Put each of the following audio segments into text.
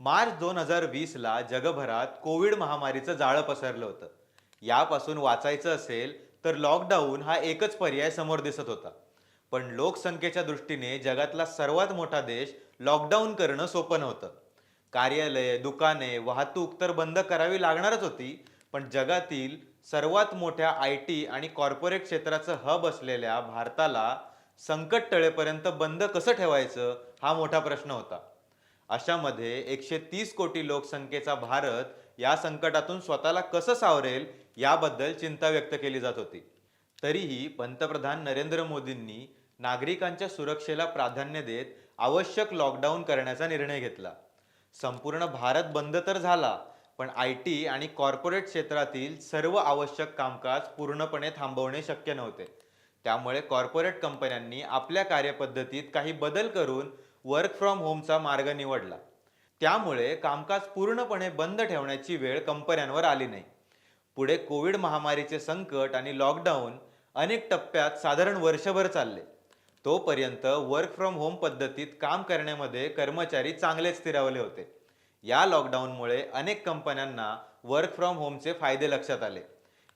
मार्च दोन हजार वीसला जगभरात कोविड महामारीचं जाळं पसरलं होतं. यापासून वाचायचं असेल तर लॉकडाऊन हा एकच पर्याय समोर दिसत होता. पण लोकसंख्येच्या दृष्टीने जगातला सर्वात मोठा देश लॉकडाऊन करणं सोपं नव्हतं. कार्यालय दुकाने वाहतूक तर बंद करावी लागणारच होती पण जगातील सर्वात मोठ्या आय टी आणि कॉर्पोरेट क्षेत्राचं हब असलेल्या भारताला संकट टळेपर्यंत बंद कसं ठेवायचं हा मोठा प्रश्न होता. अशामध्ये एकशे तीस कोटी लोकसंख्येचा भारत या संकटातून स्वतःला कसं सावरेल याबद्दल चिंता व्यक्त केली जात होती. तरीही पंतप्रधान नरेंद्र मोदींनी नागरिकांच्या सुरक्षेला प्राधान्य देत आवश्यक लॉकडाऊन करण्याचा निर्णय घेतला. संपूर्ण भारत बंद तर झाला पण आय टी आणि कॉर्पोरेट क्षेत्रातील सर्व आवश्यक कामकाज पूर्णपणे थांबवणे शक्य नव्हते. त्यामुळे कॉर्पोरेट कंपन्यांनी आपल्या कार्यपद्धतीत काही बदल करून वर्क फ्रॉम होमचा मार्ग निवडला. त्यामुळे कामकाज पूर्णपणे बंद ठेवण्याची वेळ कंपन्यांवर आली नाही. पुढे कोविड महामारीचे संकट आणि लॉकडाऊन अनेक टप्प्यात साधारण वर्षभर चालले. तोपर्यंत वर्क फ्रॉम होम पद्धतीत काम करण्यामध्ये कर्मचारी चांगलेच स्थिरावले होते. या लॉकडाऊनमुळे अनेक कंपन्यांना वर्क फ्रॉम होमचे फायदे लक्षात आले.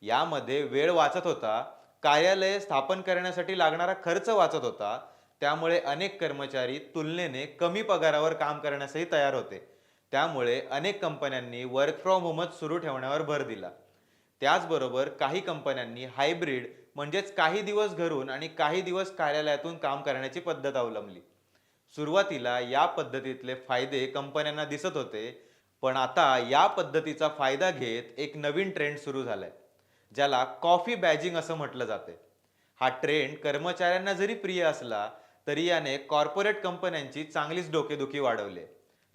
यामध्ये वेळ वाचत होता कार्यालये स्थापन करण्यासाठी लागणारा खर्च वाचत होता त्यामुळे अनेक कर्मचारी तुलनेने कमी पगारावर काम करण्यासही तयार होते. त्यामुळे अनेक कंपन्यांनी वर्क फ्रॉम होमच सुरू ठेवण्यावर भर दिला. त्याचबरोबर काही कंपन्यांनी हायब्रिड म्हणजेच काही दिवस घरून आणि काही दिवस कार्यालयातून काम करण्याची पद्धत अवलंबली. सुरुवातीला या पद्धतीतले फायदे कंपन्यांना दिसत होते पण आता या पद्धतीचा फायदा घेत एक नवीन ट्रेंड सुरू झालाय ज्याला कॉफी बॅजिंग असं म्हटलं जाते. हा ट्रेंड कर्मचाऱ्यांना जरी प्रिय असला तरी याने कॉर्पोरेट कंपन्यांची चांगलीच डोकेदुखी वाढवली.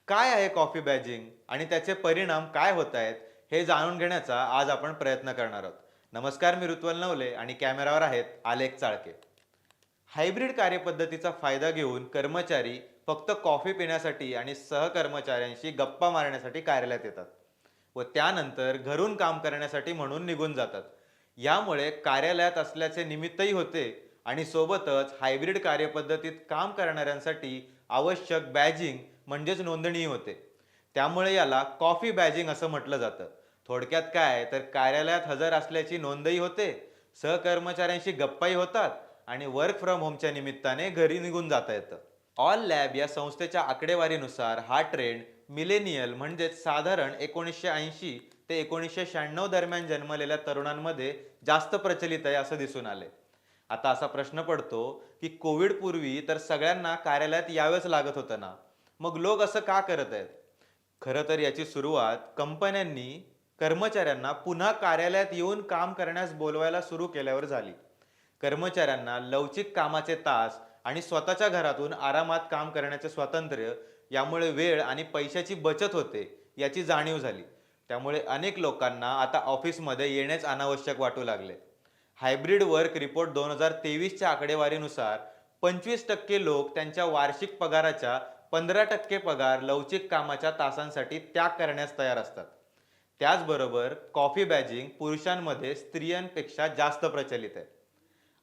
काय आहे कॉफी बॅजिंग आणि त्याचे परिणाम काय होत आहेत हे जाणून घेण्याचा आज आपण प्रयत्न करणार आहोत. नमस्कार मी ऋत्वल नवले आणि कॅमेरावर आहेत आलेख चाळके. हायब्रिड कार्यपद्धतीचा फायदा घेऊन कर्मचारी फक्त कॉफी पिण्यासाठी आणि सहकर्मचाऱ्यांशी गप्पा मारण्यासाठी कार्यालयात येतात व त्यानंतर घरून काम करण्यासाठी म्हणून निघून जातात. यामुळे कार्यालयात असल्याचे निमित्तही होते आणि सोबतच हायब्रिड कार्यपद्धतीत काम करणाऱ्यांसाठी आवश्यक बॅजिंग म्हणजेच नोंदणी होते. त्यामुळे याला कॉफी बॅजिंग असं म्हटलं जातं. थोडक्यात काय? तर कार्यालयात हजर असल्याची नोंदही होते सहकर्मचाऱ्यांशी गप्पाही होतात आणि वर्क फ्रॉम होमच्या निमित्ताने घरी निघून जाता येतं. ऑल लॅब या संस्थेच्या आकडेवारीनुसार हा ट्रेंड मिलेनियल म्हणजेच साधारण एकोणीसशे ऐंशी ते एकोणीसशे शहाण्णव दरम्यान जन्मलेल्या तरुणांमध्ये जास्त प्रचलित आहे असं दिसून आले आता असा प्रश्न पडतो की कोविड पूर्वी तर सगळ्यांना कार्यालयात यावेच लागत होतं ना. मग लोक असं का करत आहेत? खरं तर याची सुरुवात कंपन्यांनी कर्मचाऱ्यांना पुन्हा कार्यालयात येऊन काम करण्यास बोलवायला सुरू केल्यावर झाली. कर्मचाऱ्यांना लवचिक कामाचे तास आणि स्वतःच्या घरातून आरामात काम करण्याचे स्वातंत्र्य यामुळे वेळ आणि पैशाची बचत होते याची जाणीव झाली. त्यामुळे अनेक लोकांना आता ऑफिसमध्ये येणेच अनावश्यक वाटू लागले. हायब्रिड वर्क रिपोर्ट दोन हजार तेवीसच्या आकडेवारीनुसार पंचवीस टक्के लोक त्यांच्या वार्षिक पगाराच्या पंधरा टक्के पगार लवचिक कामाच्या तासांसाठी त्याग करण्यास तयार असतात. त्याचबरोबर कॉफी बॅजिंग पुरुषांमध्ये स्त्रियांपेक्षा जास्त प्रचलित आहे.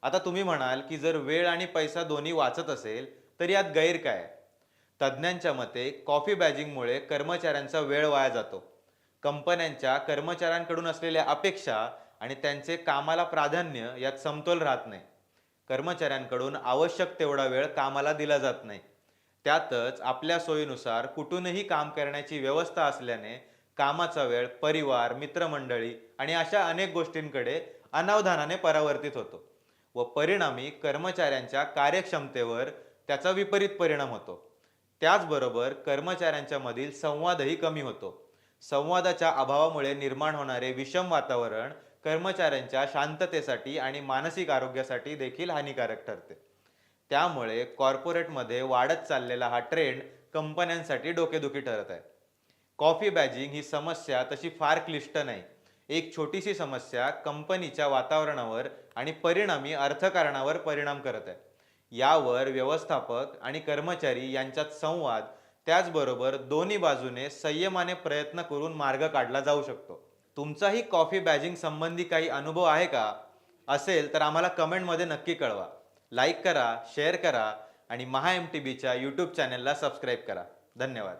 आता तुम्ही म्हणाल की जर वेळ आणि पैसा दोन्ही वाचत असेल तर यात गैर काय? आहे? तज्ज्ञांच्या मते कॉफी बॅजिंगमुळे कर्मचाऱ्यांचा वेळ वाया जातो. कंपन्यांच्या कर्मचाऱ्यांकडून असलेल्या अपेक्षा आणि त्यांचे कामाला प्राधान्य यात समतोल राहत नाही. कर्मचाऱ्यांकडून आवश्यक तेवढा वेळ कामाला दिला जात नाही. त्यातच आपल्या सोयीनुसार कुठूनही काम करण्याची व्यवस्था असल्याने कामाचा वेळ परिवार मित्रमंडळी आणि अशा अनेक गोष्टींकडे अनावधानाने परावर्तित होतो व परिणामी कर्मचाऱ्यांच्या कार्यक्षमतेवर त्याचा विपरीत परिणाम होतो. त्याचबरोबर कर्मचाऱ्यांच्या मधील संवादही कमी होतो. संवादाच्या अभावामुळे निर्माण होणारे विषम वातावरण कर्मचाऱ्यांच्या शांततेसाठी आणि मानसिक आरोग्यासाठी देखील हानिकारक ठरते. त्यामुळे कॉर्पोरेटमध्ये वाढत चाललेला हा ट्रेंड कंपन्यांसाठी डोकेदुखी ठरत आहे. कॉफी बॅजिंग ही समस्या तशी फार क्लिष्ट नाही. एक छोटीशी समस्या कंपनीच्या वातावरणावर आणि परिणामी अर्थकारणावर परिणाम करत आहे. यावर व्यवस्थापक आणि कर्मचारी यांच्यात संवाद त्याचबरोबर दोन्ही बाजूने संयमाने प्रयत्न करून मार्ग काढला जाऊ शकतो. तुमचाही कॉफी बॅजिंग संबंधी काही अनुभव आहे का? असेल तर आम्हाला कमेंटमध्ये नक्की कळवा. लाईक करा शेअर करा आणि महा एम टी बीच्या यूट्यूब चॅनलला सबस्क्राईब करा. धन्यवाद.